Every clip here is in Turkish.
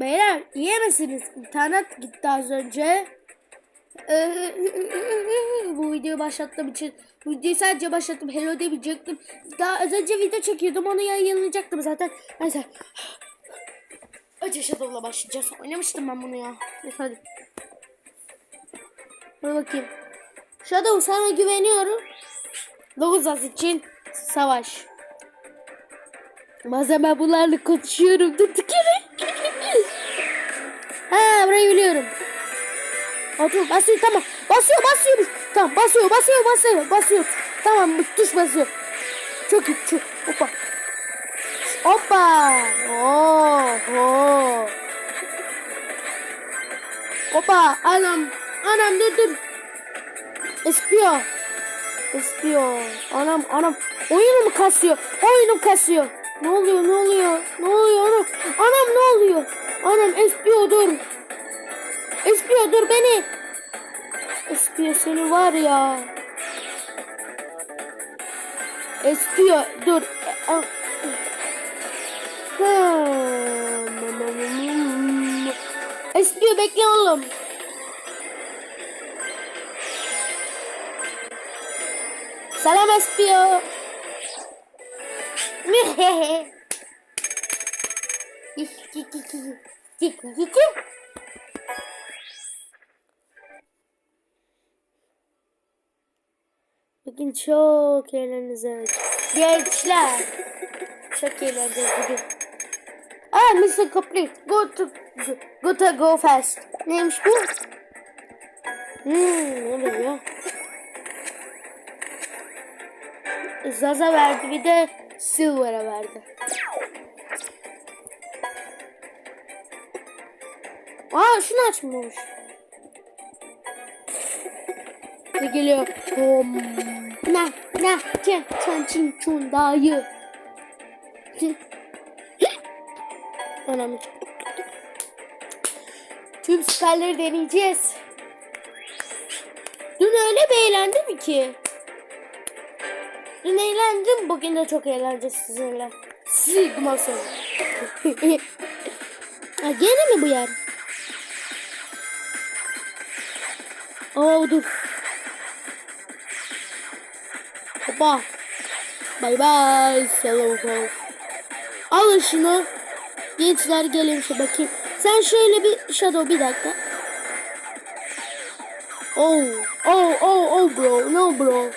Beyler iyi misiniz? İnternet gitti az önce. Ee, bu videoyu başlattığım için bu videoyu sadece başlattım. Hello demeyecektim. Daha az önce video çekiyordum. Onu yayınlayacaktım zaten. Neyse. Acı Shadow'la başlayacağız. Oynamıştım ben bunu ya. Neyse hadi. Dur bakayım. Shadow sana güveniyorum. Lovuzas için savaş. Ben bunlarla konuşuyorum. Kere. Ha burayı biliyorum. Otur basıyor tamam. Basıyor basıyor. Tamam basıyor basıyor basıyor basıyor. Tamam tuş basıyor. Çok iyi. Çok. Hoppa. Hoppa. Oh, oh. Hoppa. Anam. Anam dur dur. Espiyor. Espiyor. Anam anam. Oyunu mu kasıyor? Oyunu kasıyor. Ne oluyor ne oluyor? Ne oluyor anam? Anam ne oluyor? Anam espiyor dur. Espiyor dur beni. Espiyor seni var ya. Espiyor dur. Espiyor bekle oğlum. Selam Espiyor. Bugün çok eğleneceğiz. Gençler. Çok eğleneceğiz bugün. Ah Mr. Complete. Go to go to go fast. Neymiş bu? Hmm, ne diyor? Zaza verdi bir de Silver'a verdi. Aa şunu açmamış. Geliyor? Hom. Na na çen çen çin çun dayı. Önemli. Tüm süperleri deneyeceğiz. Dün öyle bir eğlendim ki. Dün eğlendim. Bugün de çok eğleneceğiz sizinle. Sigma ha, gene mi bu yer? Aa dur. Hoppa. Bye bye. Hello. Alın şunu. Gençler gelin şu bakayım. Sen şöyle bir shadow bir dakika. Oh, oh, oh, oh bro. No bro.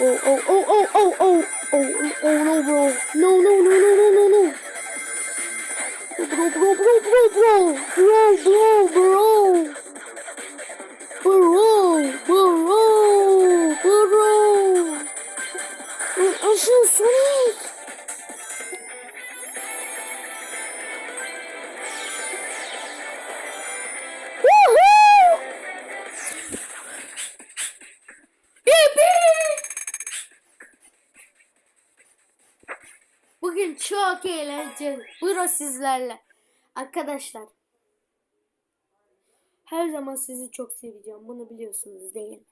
Oh, oh, oh, oh, oh, oh, oh, oh, no, bro. No, no, no, no, no, no, no. Bro, bro, bro, bro, bro, bro, bro, bro. Eğlenceli. Buyurun sizlerle. Arkadaşlar. Her zaman sizi çok seveceğim. Bunu biliyorsunuz değil mi?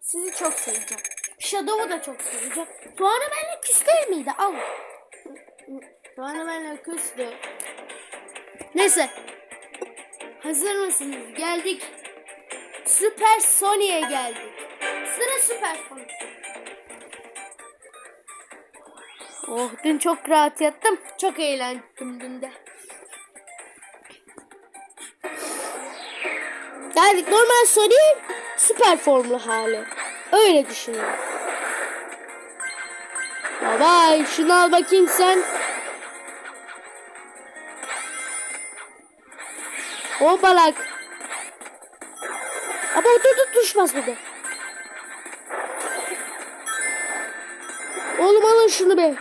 Sizi çok seveceğim. Shadow'u da çok seveceğim. Tuana benimle küs miydi? Al. Tuana benimle küstü. Neyse. Hazır mısınız? Geldik. Süper Sony'e geldik. Sıra Süper Sony. Oh dün çok rahat yattım. Çok eğlendim dün de. Geldik normal Sony süper formlu hali. Öyle. Bye bye. Şunu al bakayım sen. O balak. Ama dur dur düşmez burada. Oğlum alın şunu be.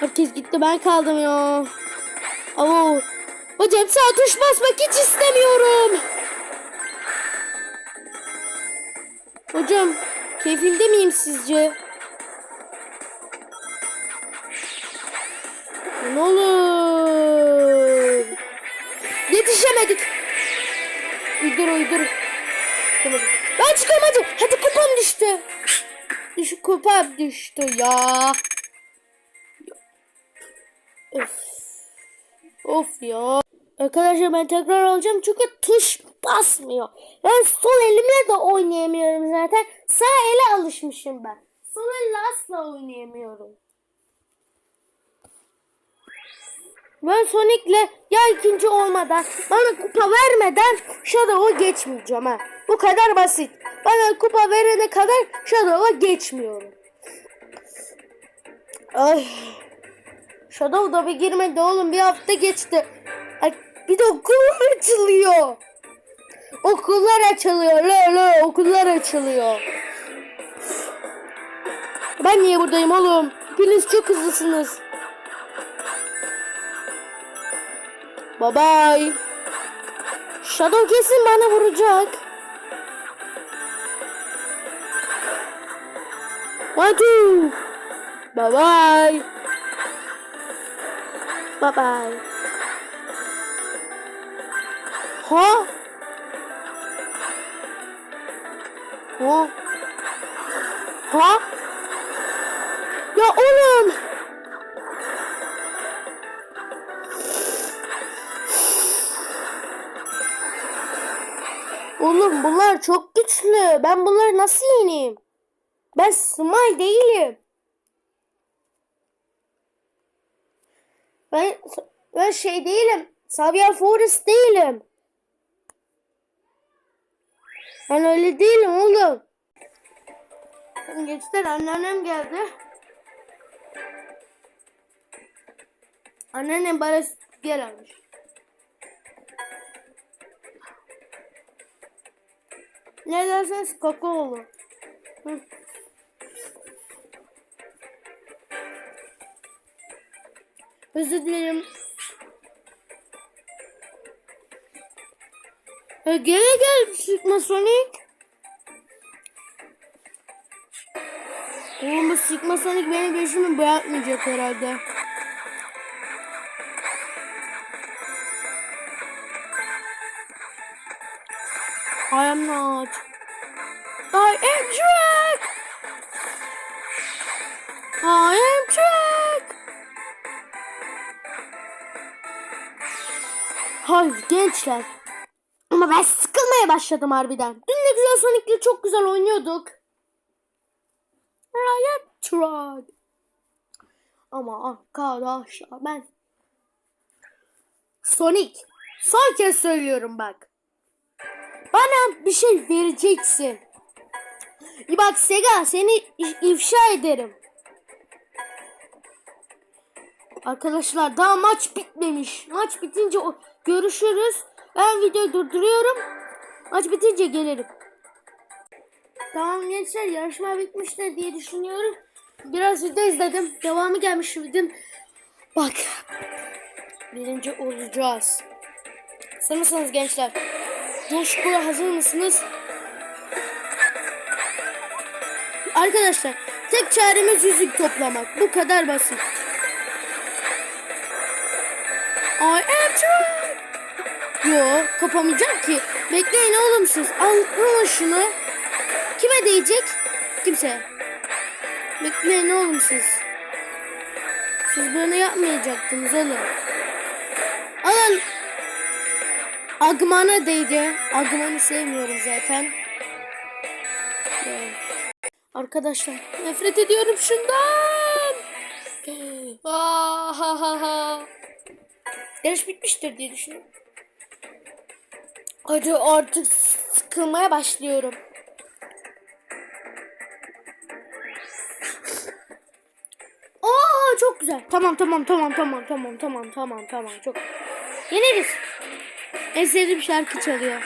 Herkes gitti ben kaldım ya. Ama hocam sağ tuş basmak hiç istemiyorum. Hocam keyfimde miyim sizce? Ne olur. Yetişemedik. Uydur uydur. Ben çıkamadım. Hadi kupam düştü. kupa düştü ya. Of. Of ya. Arkadaşlar ben tekrar alacağım çünkü tuş basmıyor. Ben sol elimle de oynayamıyorum zaten. Sağ ele alışmışım ben. Sol elle asla oynayamıyorum. Ben Sonic'le ya ikinci olmadan bana kupa vermeden Shadow'a geçmeyeceğim ha. Bu kadar basit. Bana kupa verene kadar Shadow'a geçmiyorum. Ay. Shadow'da bir girmedi oğlum bir hafta geçti. Bir de okullar açılıyor. Okullar açılıyor. Le le okullar açılıyor. Ben niye buradayım oğlum? Hepiniz çok hızlısınız. Bye bye. Shadow kesin bana vuracak. One two. Bye bye. Bye bye. Ha? Ha? Ha? Ya oğlum. Oğlum bunlar çok güçlü. Ben bunları nasıl yeneyim? Ben Smile değilim. Ben ben şey değilim. Xavier Forrest değilim. Ben öyle değilim oğlum. Geçten anneannem geldi. Anneannem bana sütyer almış. Ne derseniz kakaolu. Hı. Özür dilerim. E, gene geldi Sigma Sonic. Oğlum bu Sigma Sonic benim peşimi bırakmayacak herhalde. I am not. I am Drake. I am Hayır gençler. Ama ben sıkılmaya başladım harbiden. Dün ne güzel Sonic'le çok güzel oynuyorduk. Am Drake. Ama arkadaşlar ben Sonic son kez söylüyorum bak. Bana bir şey vereceksin. Bak Sega seni ifşa ederim. Arkadaşlar daha maç bitmemiş. Maç bitince o- görüşürüz. Ben videoyu durduruyorum. Maç bitince gelirim. Tamam gençler yarışma bitmiştir diye düşünüyorum. Biraz video izledim. Devamı gelmiş dedim. Bak. Birinci olacağız. Sanırsanız gençler. Coşkuya hazır mısınız? Arkadaşlar tek çaremiz yüzük toplamak. Bu kadar basit. I am true. Yo kapamayacağım ki. Bekleyin oğlum siz. Al, alın şunu. Kime değecek? Kimse. Bekleyin oğlum siz. Siz böyle yapmayacaktınız oğlum. Alın. Agman'a değdi. Agman'ı sevmiyorum zaten. Arkadaşlar nefret ediyorum şundan. Ah, ha, ha, ha. Yarış bitmiştir diye düşünüyorum. Hadi artık sıkılmaya başlıyorum. Aa çok güzel. Tamam tamam tamam tamam tamam tamam tamam tamam çok. Yeneriz. En sevdiğim şarkı çalıyor.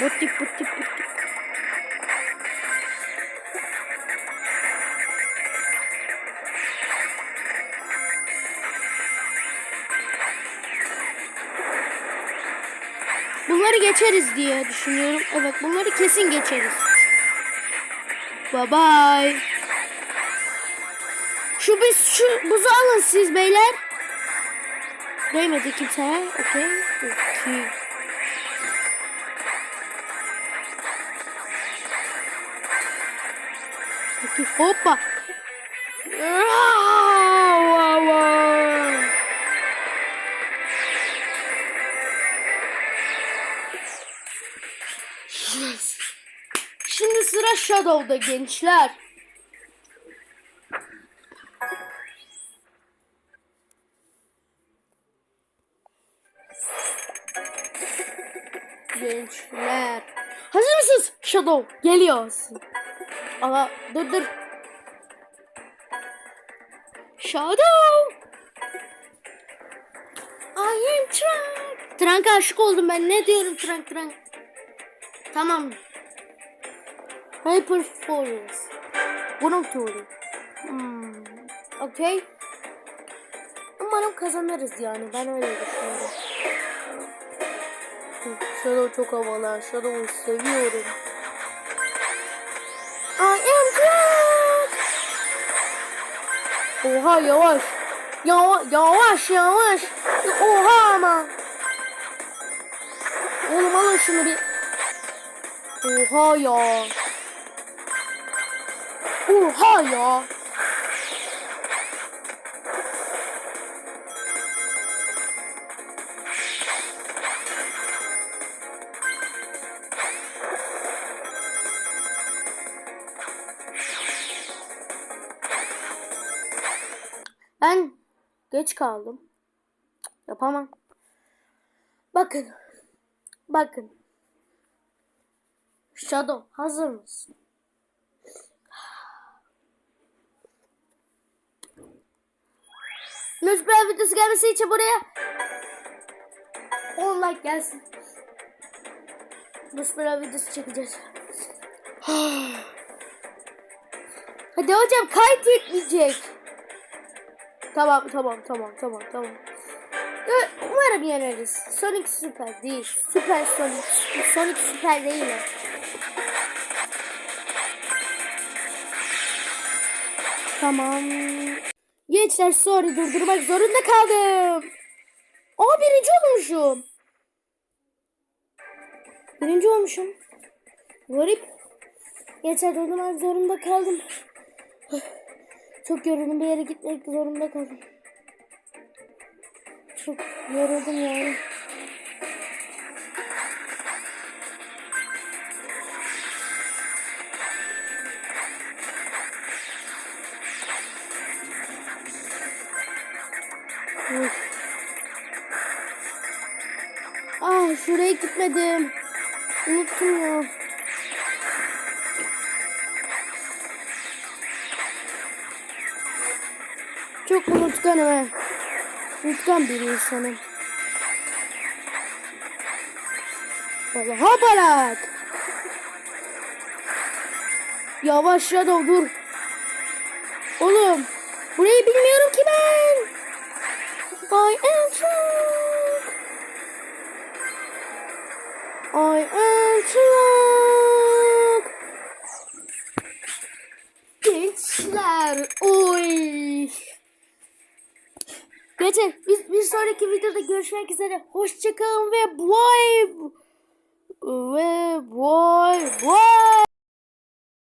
Butti butti butti. Bunları geçeriz diye düşünüyorum. Evet bunları kesin geçeriz. Bye bye. Şu biz şu buzu alın siz beyler. Değmedi kimseye. Okey. Okey. Hoppa. Aa, wow, wow. Sıra Shadow'da gençler. Gençler. Hazır mısınız? Shadow geliyorsun. Ama dur dur. Shadow. I am Trunk. Trunk'a aşık oldum ben. Ne diyorum Trunk Trunk? Tamam. Hyper Force. Bunu diyorum. Hmm. Okey. Umarım kazanırız yani. Ben öyle düşünüyorum. Shadow çok havalı. Shadow'u seviyorum. I am drunk. Oha yavaş. Yava yavaş yavaş. Oha ama. Oğlum alın şunu bir. Oha ya. Oha ya. Ben geç kaldım. Yapamam. Bakın. Bakın. Shadow hazır mısın? Nusbel videosu gelmesi için buraya 10 like gelsin. Nusbel videosu çekeceğiz. Hadi hocam kayıt yetmeyecek. Tamam tamam tamam tamam tamam. Umarım yeneriz. Sonic süper değil. Süper Sonic. Sonic süper değil. Tamam. Gençler sorry durdurmak zorunda kaldım. Aa birinci olmuşum. Birinci olmuşum. Garip. Gençler durdurmak zorunda kaldım. Çok yoruldum bir yere gitmek zorunda kaldım. Çok yoruldum yani. Ah şuraya gitmedim. Unuttum ya. Çok unutkanım ha. Unutkan bir insanım. Valla hopalat. Yavaş ya da dur. Geçen biz bir sonraki videoda görüşmek üzere. Hoşçakalın ve boy ve boy boy.